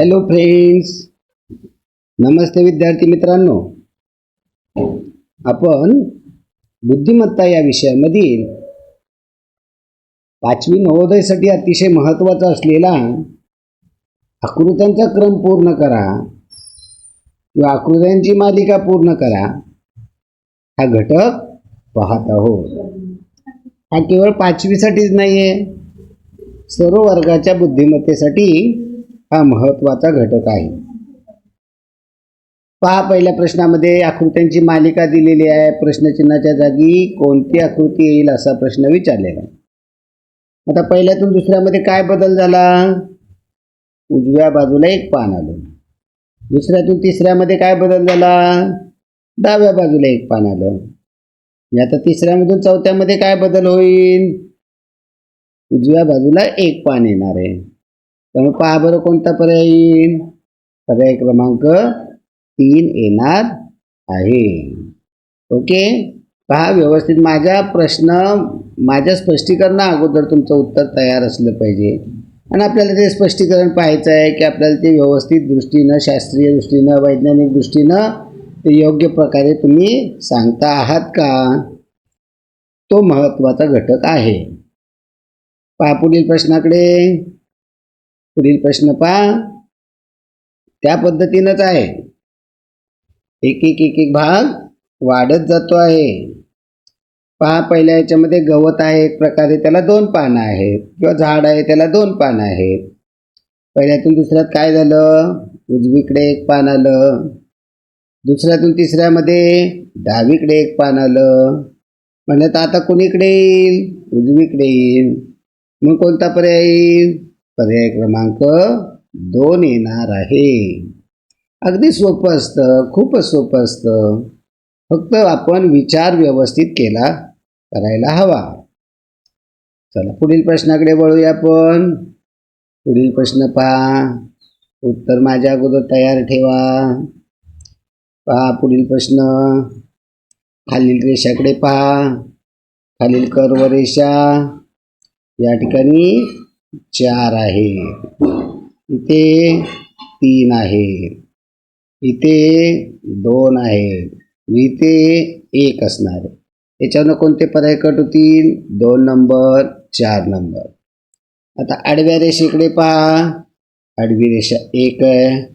Hello friends नमस्ते विद्यार्थी मित्रांनो. आपण बुद्धिमत्ता या विषयामधील पाचवी नवोदयसाठी अतिशय महत्त्वाचा असलेला आकृत्यांचा क्रम पूर्ण करा किंवा आकृत्यांची मालिका पूर्ण करा. हा घटक पाहत आहोत. हा केवळ पाचवीसाठीच नाही आहे सर्व वर्गाच्या बुद्धिमत्तेसाठी हा महत्त्वाचा घटक आहे. पहा पहिल्या प्रश्नामध्ये आकृत्यांची मालिका दिलेली आहे. प्रश्नचिन्हाच्या जागी कोणती आकृती येईल असा प्रश्न विचारलेला. आता पहिल्यातून दुसऱ्यामध्ये काय बदल झाला? उजव्या बाजूला एक पान आलं. दुसऱ्यातून तिसऱ्यामध्ये काय बदल झाला? डाव्या बाजूला एक पान आलं. मी आता तिसऱ्यामधून चौथ्यामध्ये काय बदल होईल? उजव्या बाजूला एक पान येणार आहे. त्यामुळे पहा बरं कोणता पर्याय येईल. पर्याय क्रमांक तीन येणार आहे. ओके? पहा व्यवस्थित माझ्या प्रश्न माझ्या स्पष्टीकरणा अगोदर तुमचं उत्तर तयार असलं पाहिजे. आणि आपल्याला ते स्पष्टीकरण पाहायचं आहे की आपल्याला ते व्यवस्थित दृष्टीनं शास्त्रीय दृष्टीनं वैज्ञानिक दृष्टीनं ते योग्य प्रकारे तुम्ही सांगता आहात का? तो महत्त्वाचा घटक आहे. पहा पुढील प्रश्नाकडे. पुढील प्रश्न पहा. त्या पद्धतीनंच आहे. एक एक एक एक भाग वाढत जातो आहे. पहा पहिल्या याच्यामध्ये गवत आहे एक प्रकारे त्याला दोन पानं आहेत. किंवा झाड आहे त्याला दोन पानं आहेत. पहिल्यातून दुसऱ्यात काय झालं? उजवीकडे एक पान आलं. दुसऱ्यातून तिसऱ्यामध्ये डावीकडे एक पान आलं. म्हणत आता कुणीकडे येईल? उजवीकडे येईल. मग कोणता पर्याय येईल? पर्याय क्रमांक दोन येणार आहे. अगदी सोपं असतं खूपच सोपं असतं. फक्त आपण विचार व्यवस्थित केला करायला हवा. चला पुढील प्रश्नाकडे वळूया आपण. पुढील प्रश्न पहा. उत्तर माझ्या अगोदर तयार ठेवा. पहा पुढील प्रश्न. खालील रेषाकडे पहा. खालील कर्व रेषा. या ठिकाणी चार आहे. इथे तीन आहेत इथे दोन आहेत इथे एक असणार आहे. याच्यानं कोणते पर्याय कट होतील? दोन नंबर चार नंबर. आता आडव्या रेषेकडे पहा. आडवी रेषा एक आहे.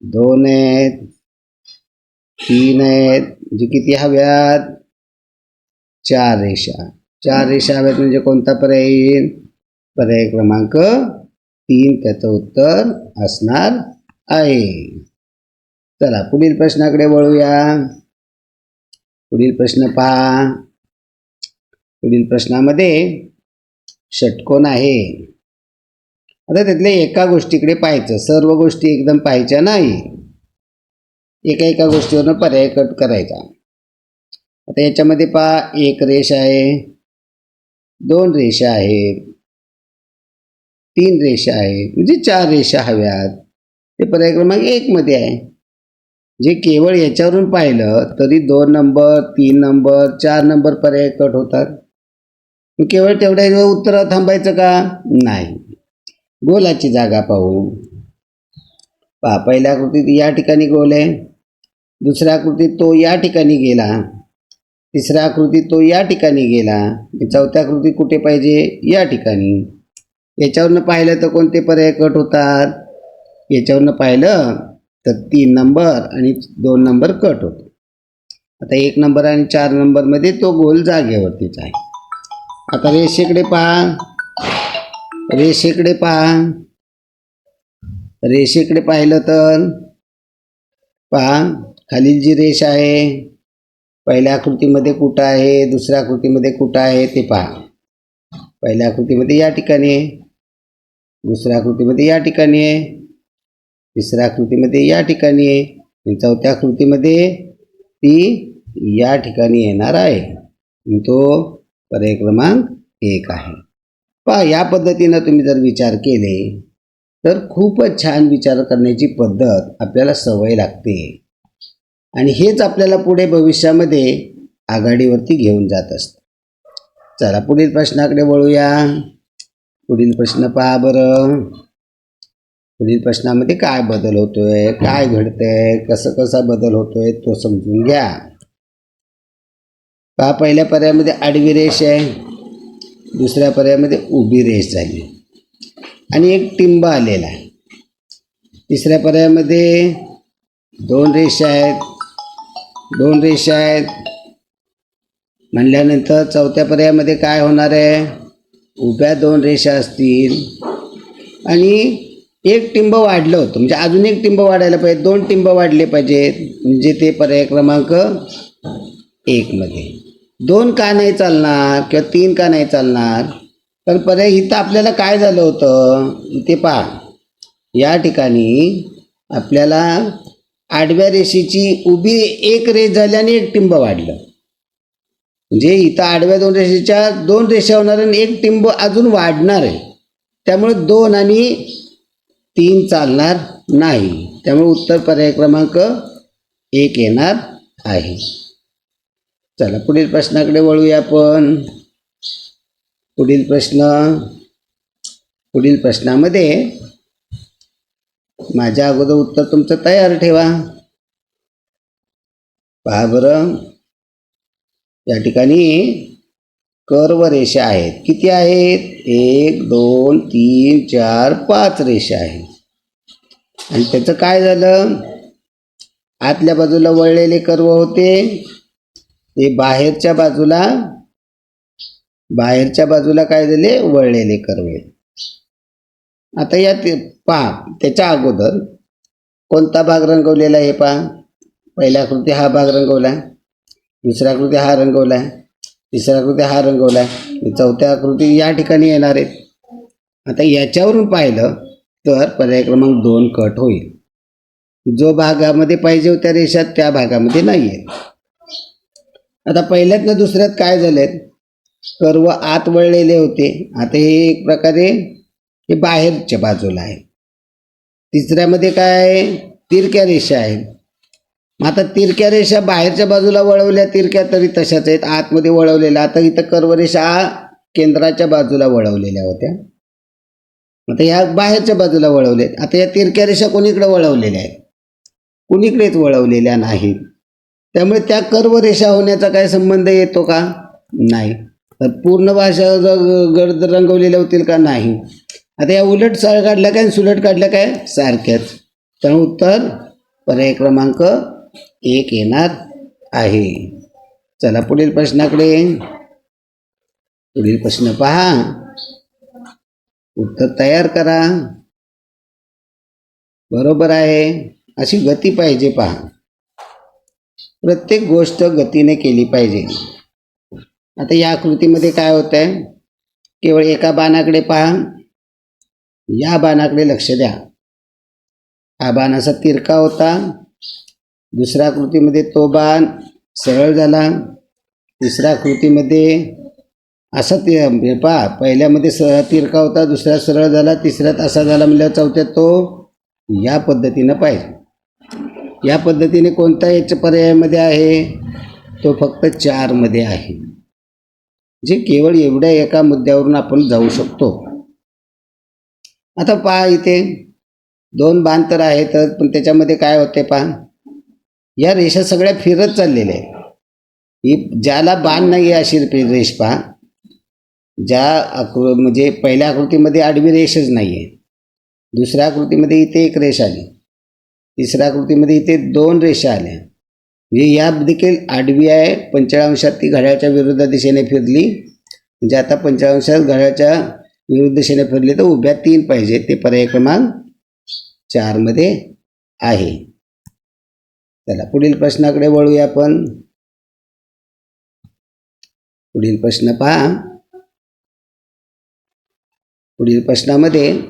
दोन आहेत. तीन आहेत. म्हणजे किती हव्यात? चार रेषा. चार रेषा हव्यात म्हणजे कोणता पर्याय येईल? पर्याय क्रमांक तीन त्याचं उत्तर असणार आहे. चला पुढील प्रश्नाकडे वळूया. पुढील प्रश्न पहा. पुढील प्रश्नामध्ये षटकोन आहे? आता त्यातल्या एका गोष्टीकडे पाहायचं. सर्व गोष्टी एकदम पाहायच्या नाही. एका एका गोष्टीवरनं पर्याय कट करायचा. आता याच्यामध्ये पहा एक रेष आहे. दोन रेषा आहेत. तीन रेषा आहेत म्हणजे चार रेषा हव्यात. ते पर्याय क्रमांक एकमध्ये आहे. जे केवळ याच्यावरून पाहिलं तरी दोन नंबर तीन नंबर चार नंबर पर्याय कट होतात. केवळ तेवढ्या उत्तर थांबायचं का? नाही. गोलाची जागा पाहू. पहा पहिल्या कृतीत या ठिकाणी गोल आहे. दुसऱ्या आकृतीत तो या ठिकाणी गेला. तिसऱ्या आकृतीत तो या ठिकाणी गेला. चौथ्या कृती कुठे पाहिजे? या ठिकाणी. याच्यावरनं पाहिलं तर कोणते पर्याय कट होतात? याच्यावरनं पाहिलं तर तीन नंबर आणि दोन नंबर कट होतो. आता एक नंबर आणि चार नंबरमध्ये तो गोल जागेवरतीच आहे. आता रेषेकडे पहा. रेषेकडे पहा. रेषेकडे पाहिलं तर पहा. खालील जी रेष आहे पहिल्या आकृतीमध्ये कुठं आहे दुसऱ्या आकृतीमध्ये कुठं आहे ते पहा. पहिल्या आकृतीमध्ये या ठिकाणी आहे. दुसऱ्या आकृतीमध्ये या ठिकाणी आहे. तिसऱ्या आकृतीमध्ये या ठिकाणी आहे. आणि चौथ्या आकृतीमध्ये ती या ठिकाणी येणार आहे. तो पर्याय क्रमांक एक आहे. पहा या पद्धतीनं तुम्ही जर विचार केले तर खूपच छान विचार करण्याची पद्धत आपल्याला सवय लागते. आणि हेच आपल्याला पुढे भविष्यामध्ये आघाडीवरती घेऊन जात असतं. चला पुढील प्रश्नाकडे वळूया. पुढील प्रश्न पहा बरं. पुढील प्रश्नामध्ये काय बदल होतोय? काय घडतंय? कसं कसा बदल होतोय? तो समजून घ्या. पहा पहिल्या पर्यायामध्ये आडवी रेष आहे. दुसऱ्या पर्यायामध्ये उभी रेष झाली. आणि एक टिंब आलेला आहे. तिसऱ्या पर्यायामध्ये दोन रेषा आहेत. दोन रेषा आहेत. म्हणल्यानंतर चौथ्या पर्यायामध्ये काय होणार आहे? उभ्या दोन रेषा असतील. आणि एक टिंब वाढलं होतं. म्हणजे अजून एक टिंब वाढायला पाहिजे. दोन टिंब वाढले पाहिजेत. म्हणजे ते पर्याय क्रमांक एकमध्ये दोन का नाही चालणार किंवा तीन का नाही चालणार? तर पर्याय इथं आपल्याला काय झालं होतं? इथे पहा. या ठिकाणी आपल्याला आडव्या रेषेची उभी एक रेष झाली आणि एक टिंब वाढलं. म्हणजे इथं आडव्या दोन रेषेच्या दोन रेषा होणार आणि एक टिंब अजून वाढणार आहे. त्यामुळे दोन आणि तीन चालणार नाही. त्यामुळे उत्तर पर्याय क्रमांक एक येणार आहे. चला पुढील प्रश्नाकडे वळूया आपण. पुढील प्रश्न पुढील प्रश्नामध्ये माझ्या अगोदर उत्तर तुमचं तयार ठेवा. पहा बरं. या ठिकाणी कर्व रेषा आहेत. किती आहेत? एक दोन तीन चार पाच रेषा आहेत. आणि त्याचं काय झालं? आतल्या बाजूला वळलेले कर्व होते. ते बाहेरच्या बाजूला बाहेरच्या बाजूला काय झाले? वळलेले कर्व. आता या ते पहा त्याच्या अगोदर कोणता भाग रंगवलेला आहे पहा. पहिल्या कृती हा भाग रंगवला. दुसऱ्या आकृती हा रंगवला आहे तिसऱ्या आकृती हा रंगवला आहे चौथ्या आकृती या ठिकाणी येणार आहेत. आता याच्यावरून पाहिलं तर पर्याय क्रमांक दोन कट होईल. जो भागामध्ये पाहिजे होत्या रेषात त्या भागामध्ये नाही आहेत आता पहिल्यात ना दुसऱ्यात काय झालेत कर्व आत वळलेले होते. आता हे एक प्रकारे हे बाहेरच्या बाजूला आहे. तिसऱ्यामध्ये काय? आहे तिरक्या रेषा आहेत. आता तिरक्या रेषा बाहेरच्या बाजूला वळवल्या तिरक्या तरी तशाच आहेत. आतमध्ये वळवलेल्या. आता इथं कर्वरेषा केंद्राच्या बाजूला वळवलेल्या होत्या. आता ह्या बाहेरच्या बाजूला वळवल्यात आता या तिरक्या रेषा कोणीकडे वळवलेल्या आहेत? कुणीकडेच वळवलेल्या नाहीत. त्यामुळे त्या कर्वरेषा होण्याचा काय संबंध येतो का? नाही. तर पूर्ण भाषा गर्द रंगवलेल्या होतील का? नाही. आता या उलट साळ काढल्या काय आणि सुलट काढल्या काय? सारख्याच. त्यामुळे उत्तर पर्याय क्रमांक एक येणार आहे. चला पुढील प्रश्नाकडे. पुढील प्रश्न पहा. उत्तर तयार करा. बरोबर आहे. अशी गती पाहिजे पहा. प्रत्येक गोष्ट गतीने केली पाहिजे. आता या आकृतीमध्ये काय होत आहे केवळ एका बाणाकडे पहा. या बाणाकडे लक्ष द्या. हा बाण असा तिरका होता. दुसऱ्या कृतीमध्ये तो बाण सरळ झाला. तिसऱ्या कृतीमध्ये असा ते पहा पहिल्यामध्ये स तिरका होता दुसऱ्या सरळ झाला तिसऱ्यात असा झाला म्हणल्यावर चौथ्यात तो या पद्धतीनं पाहिजे. या पद्धतीने कोणत्या याच्या पर्यायामध्ये आहे? तो फक्त चारमध्ये आहे. जे केवळ एवढ्या एका मुद्द्यावरून आपण जाऊ शकतो. आता पहा इथे दोन बाण तर आहेतच पण त्याच्यामध्ये काय होते पहा? या रेषा सगळ्या फिरत चाललेल्या आहेत. ही ज्याला बाण नाही आहे अशी रेष पहा ज्या आकृ म्हणजे पहिल्या आकृतीमध्ये आडवी रेषच नाही आहे. दुसऱ्या आकृतीमध्ये इथे एक रेष आली. तिसऱ्या आकृतीमध्ये इथे दोन रेषा आल्या. म्हणजे या देखील आडवी आहे पंचाळांशात ती घड्याळच्या विरुद्ध दिशेने फिरली. म्हणजे आता पंचाळांशात घड्याळच्या विरुद्ध दिशेने फिरली तर उभ्या तीन पाहिजे ते पर्याय क्रमांक चारमध्ये आहे. चला पुढील प्रश्नाकडे वळूया आपण. पुढील प्रश्न पहा. पुढील प्रश्नामध्ये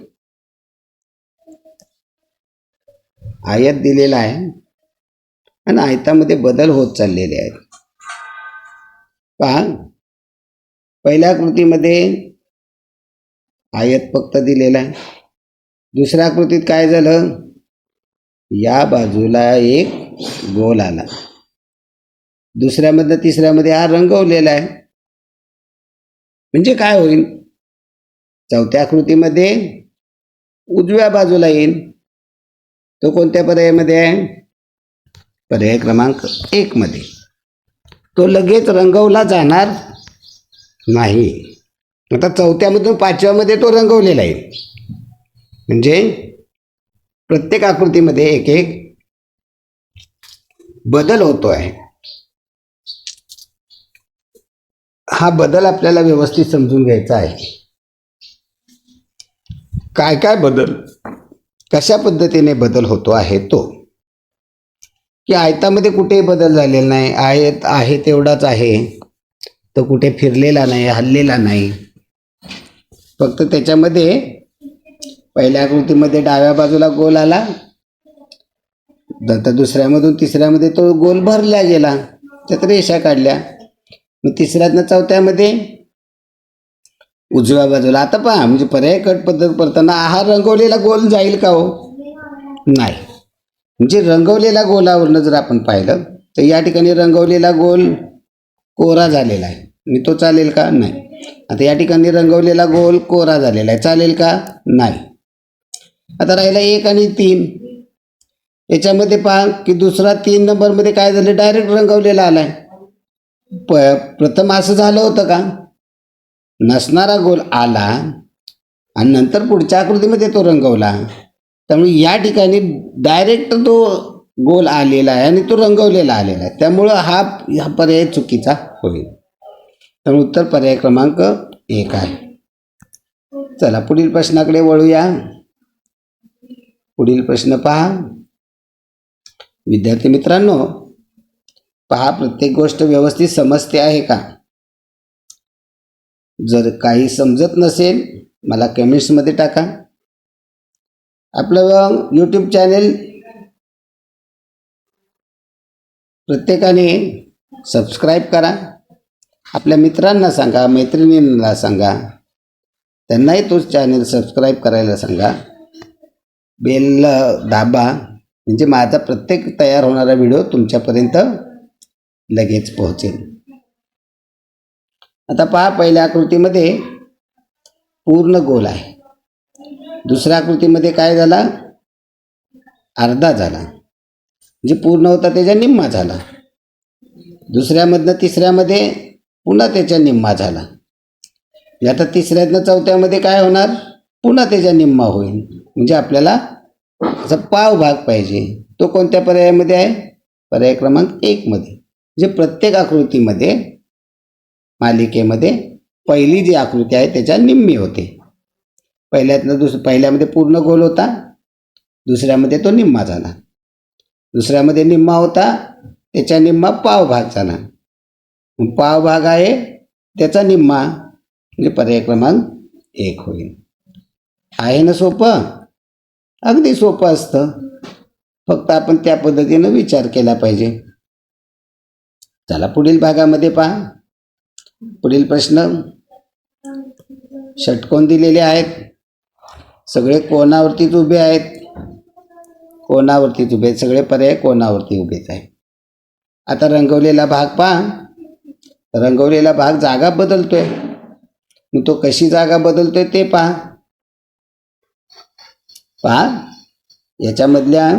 आयत दिलेला आहे आणि आयतामध्ये बदल होत चाललेले आहेत. पहा. पहिल्या कृतीमध्ये आयत फक्त दिलेला आहे. दुसऱ्या कृतीत काय झालं? या बाजूला एक गोल आला दुसऱ्यामधनं तिसऱ्यामध्ये हा रंगवलेला आहे. म्हणजे काय होईल? चौथ्या कृतीमध्ये उजव्या बाजूला येईल. तो कोणत्या पर्यायामध्ये आहे? पर्याय क्रमांक एकमध्ये. तो लगेच रंगवला जाणार नाही. आता चौथ्यामधून पाचव्यामध्ये तो रंगवलेला आहे म्हणजे प्रत्येक आकृतीमध्ये एक एक बदल होतो आहे. हा बदल आपल्याला व्यवस्थित समजून घ्यायचा आहे. काय काय बदल? कशा पद्धतीने बदल होतो आहे तो? की आयतामध्ये कुठेही बदल झालेला नाही. आयत आहे तेवढाच आहे. तो कुठे फिरलेला नाही हल्लेला नाही. फक्त त्याच्यामध्ये पहिल्या आकृतीमध्ये डाव्या बाजूला गोल आला. नंतर दुसऱ्यामधून तिसऱ्यामध्ये तो गोल भरला गेला. त्यात रेषा काढल्या. मग तिसऱ्यातनं चौथ्यामध्ये उजव्या बाजूला. आता पहा म्हणजे पर्याय कट पद्धत करताना हा रंगवलेला गोल जाईल का हो? नाही. म्हणजे रंगवलेला गोलावरनं जर आपण पाहिलं तर या ठिकाणी रंगवलेला गोल कोरा झालेला आहे. मी तो चालेल का? नाही. आता या ठिकाणी रंगवलेला गोल कोरा झालेला आहे. चालेल का? नाही. आता राहिला एक आणि तीन. याच्यामध्ये पहा की दुसरा तीन नंबरमध्ये काय झालं? डायरेक्ट रंगवलेला आलाय. प प्रथम असं झालं होतं का? नसणारा गोल आला आणि नंतर पुढच्या आकृतीमध्ये तो रंगवला. त्यामुळे या ठिकाणी डायरेक्ट तो गोल आलेला आहे आणि तो रंगवलेला आलेला आहे. त्यामुळं हा हा पर्याय चुकीचा होईल. त्यामुळे उत्तर पर्याय क्रमांक एक आहे. चला पुढील प्रश्नाकडे वळूया. पुढील प्रश्न पहा. विद्यार्थी मित्रांनो पहा प्रत्येक गोष्ट व्यवस्थित समजते आहे का? जर काही समजत नसेल मला कमेंट्समध्ये टाका. आपलं यूट्यूब चॅनेल प्रत्येकाने सबस्क्राईब करा. आपल्या मित्रांना सांगा मैत्रिणींना सांगा त्यांनाही तोच चॅनेल सबस्क्राईब करायला सांगा. बेल दाबा. म्हणजे माझा प्रत्येक तयार होणारा व्हिडिओ तुमच्यापर्यंत लगेच पोहोचेल. आता पहा पहिल्या आकृतीमध्ये पूर्ण गोल आहे. दुसऱ्या आकृतीमध्ये काय झाला? अर्धा झाला. म्हणजे पूर्ण होता त्याच्या निम्मा झाला. दुसऱ्यामधनं तिसऱ्यामध्ये पुन्हा त्याच्या निम्मा झाला. म्हणजे आता तिसऱ्यातनं चौथ्यामध्ये काय होणार? पुन्हा त्याच्या निम्मा होईल. म्हणजे आपल्याला असा पाव भाग पाहिजे. तो कोणत्या पर्यायामध्ये आहे? पर्याय क्रमांक एकमध्ये म्हणजे प्रत्येक आकृतीमध्ये मालिकेमध्ये पहिली जी आकृती आहे त्याच्या निम्मी होते. पहिल्यातनं दुस पहिल्यामध्ये पूर्ण गोल होता. दुसऱ्यामध्ये तो निम्मा झाला. दुसऱ्यामध्ये निम्मा होता त्याच्या निम्मा पाव भाग झाला. पाव भाग आहे त्याचा निम्मा. म्हणजे पर्याय क्रमांक एक होईल. आहे ना सोपं? अगदी सोपं असतं. फक्त आपण त्या पद्धतीनं विचार केला पाहिजे. चला पुढील भागामध्ये पहा. पुढील प्रश्न. षटकोन दिलेले आहेत. सगळे कोणावरतीच उभे आहेत? कोणावरतीच उभे आहेत? सगळे पर्याय कोणावरती उभेच आहे आता रंगवलेला भाग पहा. रंगवलेला भाग जागा बदलतोय. मग तो कशी जागा बदलतोय ते पहा. पहा. याच्यामधल्या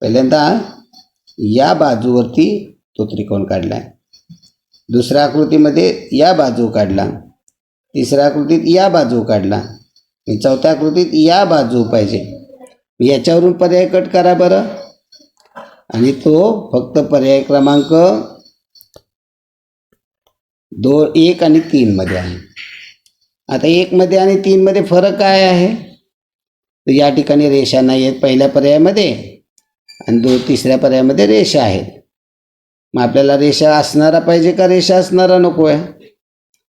पहिल्यांदा या बाजूवरती तो त्रिकोण काढला. दुसऱ्या आकृतीमध्ये या बाजू काढला. तिसऱ्या आकृतीत या बाजू काढला. चौथ्या आकृतीत या बाजू पाहिजे. याच्यावरून पर्याय कट करा बरं. आणि तो फक्त पर्याय क्रमांक दो एक आणि तीनमध्ये आहे. आता एकमध्ये आणि तीनमध्ये फरक काय आहे? तर या ठिकाणी रेषा नाही आहेत पहिल्या पर्यायामध्ये आणि दो तिसऱ्या पर्यायामध्ये रेषा आहेत. मग आपल्याला रेषा असणारा पाहिजे का रेषा असणारा नको आहे?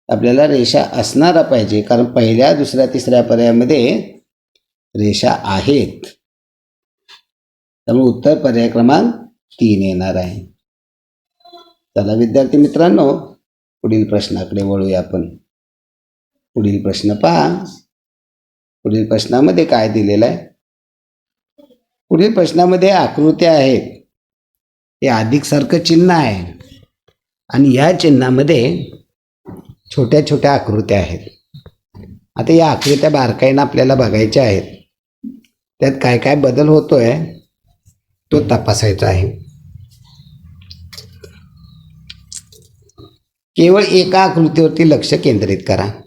आपल्याला रेषा असणारा पाहिजे कारण पहिल्या दुसऱ्या तिसऱ्या पर्यायामध्ये रेषा आहेत. त्यामुळे उत्तर पर्याय क्रमांक तीन येणार आहे. चला विद्यार्थी मित्रांनो पुढील प्रश्नाकडे वळूया आपण. पुढील प्रश्न पहा. पुढील प्रश्नामध्ये काय दिलेलं आहे? पुढील प्रश्नामध्ये आकृत्या आहेत. हे अधिकसारखं चिन्ह आहे. आणि या चिन्हामध्ये छोट्या छोट्या आकृत्या आहेत. आता या आकृत्या बारकाईनं आपल्याला बघायच्या आहेत. त्यात काय काय बदल होतो आहे तो तपासायचा आहे. केवळ एका आकृतीवरती लक्ष केंद्रित करा.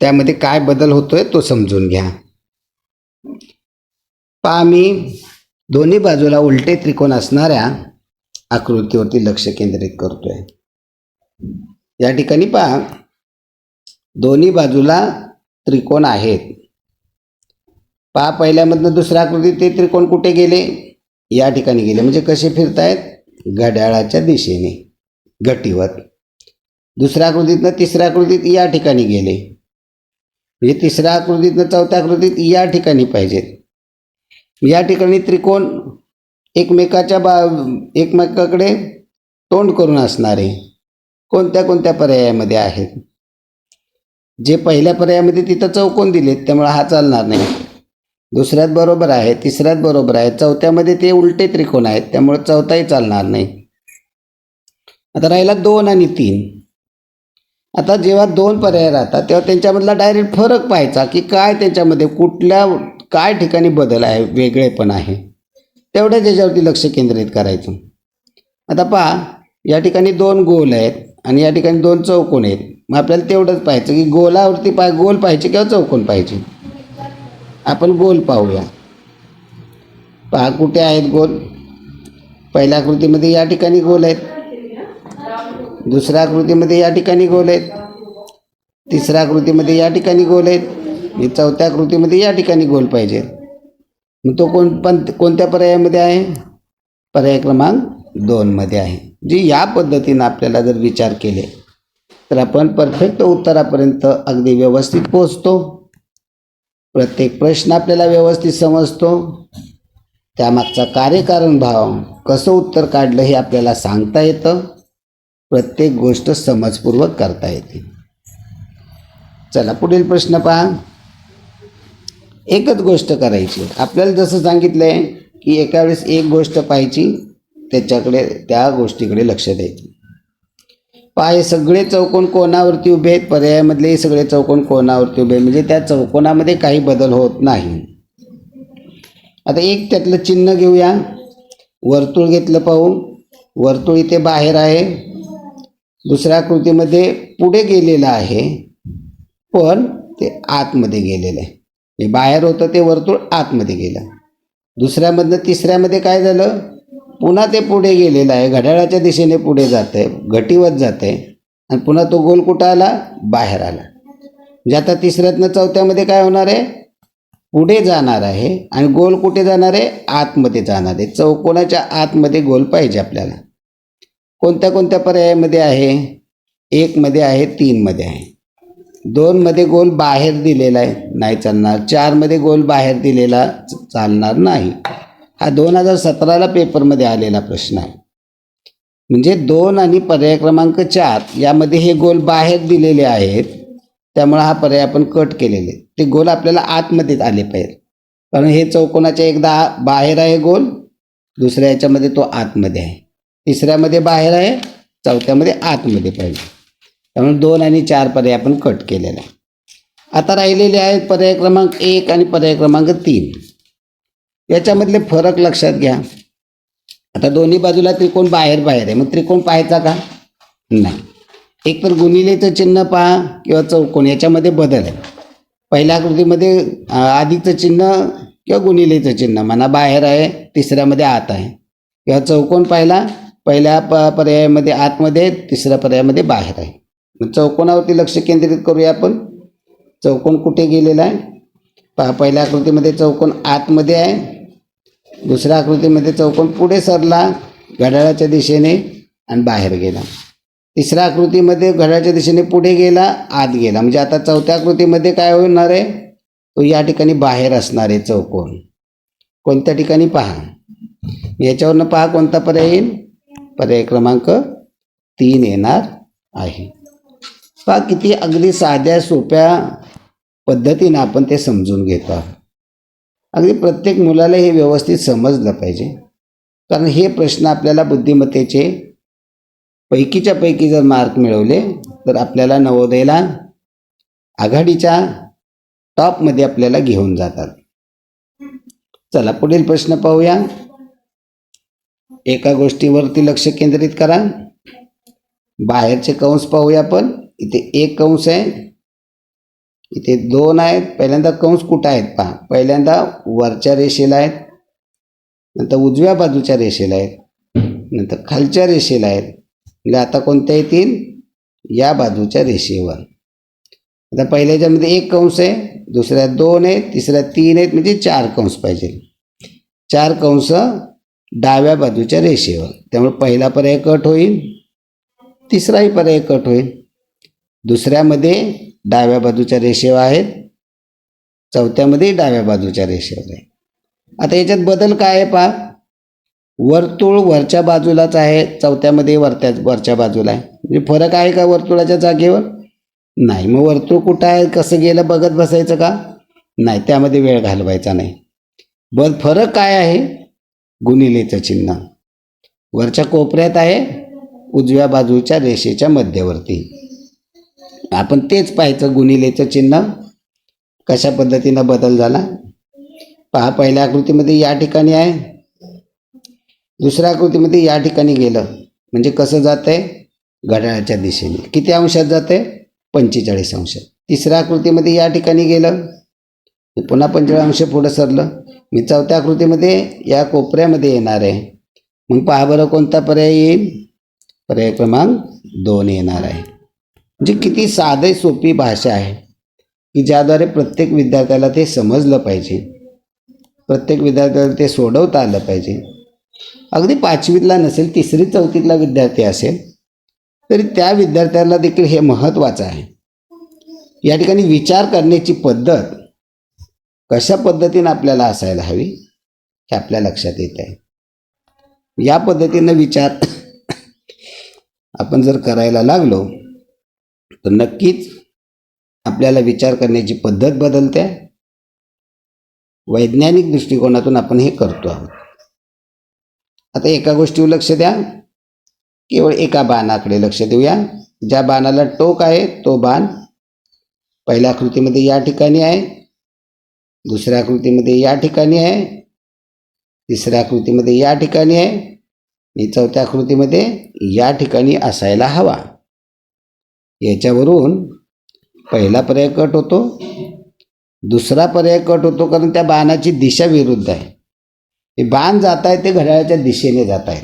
त्यामध्ये काय बदल होतोय तो समजून घ्या. पहा मी दोन्ही बाजूला उलटे त्रिकोण असणाऱ्या आकृतीवरती लक्ष केंद्रित करतोय. या ठिकाणी पहा दोन्ही बाजूला त्रिकोण आहेत. पहा पहिल्यामधनं दुसऱ्या आकृतीत ते त्रिकोण कुठे गेले? या ठिकाणी गेले. म्हणजे कसे फिरतायत? घड्याळाच्या दिशेने गटीवर. दुसऱ्या आकृतीतनं तिसऱ्या आकृतीत या ठिकाणी गेले. म्हणजे तिसऱ्या आकृतीतनं चौथ्या आकृतीत या ठिकाणी पाहिजेत या ठिकाणी त्रिकोण एकमेकाच्या बा एकमेकाकडे तोंड करून असणारे कोणत्या कोणत्या पर्यायामध्ये आहेत? जे पहिल्या पर्यायामध्ये तिथं चौकोन दिलेत त्यामुळे हा चालणार नाही. दुसऱ्यात बरोबर आहे तिसऱ्यात बरोबर आहे चौथ्यामध्ये ते उलटे त्रिकोण आहेत त्यामुळे चौथाही चालणार नाही. आता राहिला दोन आणि तीन. आता जेव्हा दोन पर्याय राहतात तेव्हा त्यांच्यामधला डायरेक्ट फरक पाहायचा की काय त्यांच्यामध्ये कुठल्या काय ठिकाणी बदल आहे वेगळेपण आहे. तेवढ्या त्याच्यावरती लक्ष केंद्रित करायचं. आता पहा या ठिकाणी दोन गोल आहेत आणि या ठिकाणी दोन चौकोन आहेत. मग आपल्याला तेवढंच पाहायचं की गोलावरती पाय गोल पाहिजे किंवा चौकोन पाहिजे आपण गोल पाहूया. पहा कुठे आहेत गोल? पहिल्या आकृतीमध्ये या ठिकाणी गोल आहेत. दुसऱ्या कृतीमध्ये या ठिकाणी गोल आहेत. तिसऱ्या कृतीमध्ये या ठिकाणी गोल आहेत. आणि चौथ्या कृतीमध्ये या ठिकाणी गोल पाहिजे. मग तो कोण पण कोणत्या पर्यायामध्ये आहे? पर्याय क्रमांक दोनमध्ये आहे. जी या पद्धतीनं आपल्याला जर विचार केले तर आपण परफेक्ट उत्तरापर्यंत अगदी व्यवस्थित पोचतो प्रत्येक प्रश्न आपल्याला व्यवस्थित समजतो. त्यामागचा कार्यकारण भाव कसं उत्तर काढलं हे आपल्याला सांगता येतं. प्रत्येक गोष्ट समजपूर्वक करता येते. चला पुढील प्रश्न पहा. एकच गोष्ट करायची. आपल्याला जसं सांगितलं आहे की एका वेळेस एक गोष्ट पाहायची त्याच्याकडे त्या गोष्टीकडे लक्ष द्यायचं. पहा हे सगळे चौकोन कोणावरती उभे आहेत? पर्यायामधले हे सगळे चौकोन कोणावरती उभे म्हणजे त्या चौकोनामध्ये काही बदल होत नाही. आता एक त्यातलं चिन्ह घेऊया. वर्तुळ घेतलं पाहू. वर्तुळ इथे बाहेर आहे. दुसऱ्या कृतीमध्ये पुढे गेलेलं आहे पण ते आतमध्ये गेलेलं आहे. हे बाहेर होतं ते वर्तुळ आतमध्ये गेलं. दुसऱ्यामधनं तिसऱ्यामध्ये काय झालं? पुन्हा ते पुढे गेलेलं आहे घड्याळाच्या दिशेने पुढे जात आहे घटीवत जात आहे आणि पुन्हा तो गोल कुठं आला? बाहेर आला. म्हणजे आता तिसऱ्यातनं चौथ्यामध्ये काय होणार आहे? पुढे जाणार आहे आणि गोल कुठे जाणार आहे? आतमध्ये जाणार आहे. चौकोनाच्या आतमध्ये गोल पाहिजे आपल्याला. कोणत्या कोणत्या पर्यायामध्ये आहे? एकमध्ये आहे तीनमध्ये आहे. दोनमध्ये गोल बाहेर दिलेला आहे नाही चालणार. चारमध्ये गोल बाहेर दिलेला चालणार नाही. हा दोन हजार सतराला पेपरमध्ये आलेला प्रश्न आहे. म्हणजे दोन आणि पर्याय क्रमांक चार यामध्ये हे गोल बाहेर दिलेले आहेत. त्यामुळे हा पर्याय आपण कट केलेले ते गोल आपल्याला आतमध्येच आले पाहिजे कारण हे चौकोनाच्या एकदा आ- बाहेर आहे गोल दुसऱ्या याच्यामध्ये तो आतमध्ये आहे. तिसऱ्यामध्ये बाहेर आहे चौथ्यामध्ये आतमध्ये पाहिजे. त्यामुळे दोन आणि चार पर्याय आपण कट केलेले आहे आता राहिलेले आहेत पर्याय क्रमांक एक आणि पर्याय क्रमांक तीन. याच्यामधले फरक लक्षात घ्या. आता दोन्ही बाजूला त्रिकोण बाहेर बाहेर आहे मग त्रिकोण पाहायचा का? नाही. एक तर गुणिलेचं चिन्ह पहा किंवा चौकोन याच्यामध्ये बदल आहे. पहिल्या आकृतीमध्ये आधीचं चिन्ह किंवा गुणिलेचं चिन्ह म्हणा बाहेर आहे तिसऱ्यामध्ये आत आहे. किंवा चौकोन पाहिला पहिल्या प पर्यायामध्ये आतमध्ये तिसऱ्या पर्यायामध्ये बाहेर आहे. मग चौकोनावरती लक्ष केंद्रित करूया आपण. चौकोन कुठे गेलेला आहे? पहा पहिल्या आकृतीमध्ये चौकोन आतमध्ये आहे. दुसऱ्या आकृतीमध्ये चौकोन पुढे सरला घड्याळाच्या दिशेने आणि बाहेर गेला. तिसऱ्या आकृतीमध्ये घड्याळाच्या दिशेने पुढे गेला आत गेला. म्हणजे आता चौथ्या आकृतीमध्ये काय होणार आहे? तो या ठिकाणी बाहेर असणार आहे चौकोन. कोणत्या ठिकाणी? पहा. याच्यावरनं पहा कोणता पर्याय येईल. पर्याय क्रमांक तीन येणार आहे. पहा किती अगदी साध्या सोप्या पद्धतीनं आपण ते समजून घेतो आहोत. अगदी प्रत्येक मुलाला हे व्यवस्थित समजलं पाहिजे. कारण हे प्रश्न आपल्याला बुद्धिमत्तेचे पैकीच्या पैकी जर मार्क मिळवले तर आपल्याला नवोदयला आघाडीच्या टॉपमध्ये आपल्याला घेऊन जातात. चला पुढील प्रश्न पाहूया. एका गोष्टीवरती लक्ष केंद्रित करा. बाहेरचे कंस पाहूया आपण. इथे एक कंस आहे. इथे दोन आहेत. पहिल्यांदा कंस कुठं आहेत पहा. पहिल्यांदा वरच्या रेषेला आहेत. नंतर उजव्या बाजूच्या रेषेला आहेत. नंतर खालच्या रेषेला आहेत. म्हणजे आता कोणत्या येतील? या बाजूच्या रेषेवर. आता पहिल्याच्यामध्ये एक कंस आहे. दुसऱ्या दोन आहेत. तिसऱ्या तीन आहेत. म्हणजे चार कंस पाहिजे. चार कंस डाव्या बाजूच्या रेषेवर. त्यामुळे पहिला पर्याय कट होईल तिसराही पर्याय कट होईल. दुसऱ्यामध्ये डाव्या बाजूच्या रेषेवर आहेत चौथ्यामध्ये डाव्या बाजूच्या रेषेवर आहे. आता याच्यात बदल काय आहे पहा. वर्तुळ वरच्या बाजूलाच आहे चौथ्यामध्ये वरत्या वरच्या बाजूला आहे. म्हणजे फरक आहे का वर्तुळाच्या जागेवर? नाही. मग वर्तुळ कुठं आहे? कसं गेलं? बघत बसायचं का? नाही त्यामध्ये वेळ घालवायचा नाही. बर फरक काय आहे? गुणिलेचं चिन्ह. वरच्या कोपऱ्यात आहे उजव्या बाजूच्या रेषेच्या मध्यवर्ती. आपण तेच पाहायचं गुणिलेचं चिन्ह. कशा पद्धतीनं बदल झाला? पहा पहिल्या आकृतीमध्ये या ठिकाणी आहे. दुसऱ्या आकृतीमध्ये या ठिकाणी गेलं. म्हणजे कसं जात आहे घड्याळाच्या दिशेने. किती अंशात जाते पंचेचाळीस अंश. तिसऱ्या आकृतीमध्ये या ठिकाणी गेलं. पुन्हा पंचेचाळीस अंश पुढं सरलं. मी चौथ्या आकृतीमध्ये या कोपऱ्यामध्ये येणार आहे. मग पहा बरं कोणता पर्याय येईल? पर्याय क्रमांक दोन येणार आहे. म्हणजे किती साधी सोपी भाषा आहे की ज्याद्वारे प्रत्येक विद्यार्थ्याला ते समजलं पाहिजे. प्रत्येक विद्यार्थ्याला ते सोडवता आलं पाहिजे. अगदी पाचवीतला नसेल तिसरी चौथीतला विद्यार्थी असेल तरी त्या विद्यार्थ्याला देखील हे महत्त्वाचं आहे. या ठिकाणी विचार करण्याची पद्धत कशा पद्धतीनं आपल्याला असायला हवी हे आपल्या लक्षात येत आहे. या पद्धतीनं विचार आपण जर करायला लागलो तर नक्कीच आपल्याला विचार करण्याची पद्धत बदलते. वैज्ञानिक दृष्टिकोनातून आपण हे करतो आहोत. आता एका गोष्टीवर लक्ष द्या. केवळ एका बाणाकडे लक्ष देऊया. ज्या बाणाला टोक आहे तो बाण पहिल्या आकृतीमध्ये या ठिकाणी आहे. दुसऱ्या आकृतीमध्ये या ठिकाणी आहे. तिसऱ्या आकृतीमध्ये या ठिकाणी आहे. आणि चौथ्या आकृतीमध्ये या ठिकाणी असायला हवा. याच्यावरून पहिला पर्याय कट होतो. दुसरा पर्याय कट होतो कारण त्या बाणाची दिशा विरुद्ध आहे. हे बाण जात आहे ते घड्याळाच्या दिशेने जात आहे.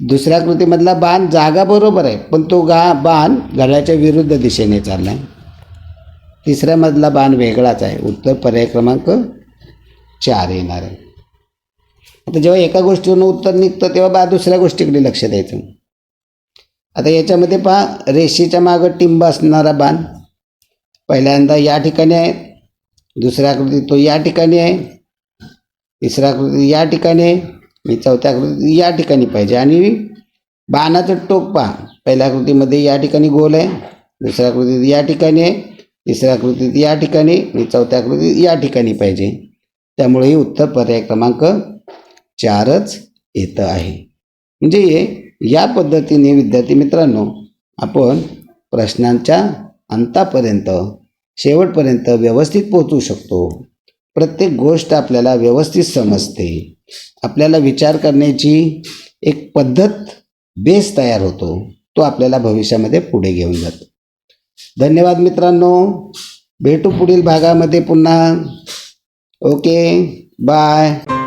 दुसऱ्या कृतीमधला बाण जागा बरोबर आहे पण तो गा बाण घड्याळाच्या विरुद्ध दिशेने चालला आहे तिसऱ्यामधला बाण वेगळाच आहे. उत्तर पर्याय क्रमांक चार येणार आहे. आता जेव्हा एका गोष्टीवरून उत्तर निघतं तेव्हा बा दुसऱ्या गोष्टीकडे लक्ष द्यायचं आता याच्यामध्ये पहा रेषेच्या मागं टिंब असणारा बाण पहिल्यांदा या ठिकाणी आहे दुसऱ्या आकृतीत तो या ठिकाणी आहे तिसऱ्या आकृतीत या ठिकाणी आहे मी चौथ्या आकृतीत या ठिकाणी पाहिजे. आणि बाणाचं टोक पहा पहिल्या आकृतीमध्ये या ठिकाणी गोल आहे दुसऱ्या आकृतीत या ठिकाणी आहे तिसऱ्या आकृतीत या ठिकाणी आणि चौथ्या आकृतीत या ठिकाणी पाहिजे. त्यामुळे ही उत्तर पर्याय क्रमांक चारच येतं आहे. म्हणजे या पद्धतीने विद्यार्थी मित्रांनो आपण प्रश्नांच्या अंतापर्यंत शेवटपर्यंत व्यवस्थित पोचू शकतो. प्रत्येक गोष्ट आपल्याला व्यवस्थित समजते. आपल्याला विचार करण्याची एक पद्धत बेस तयार होतो. तो आपल्याला भविष्यामध्ये पुढे घेऊन जातो. धन्यवाद मित्रांनो. भेटू पुढील भागामध्ये पुन्हा. Okay bye.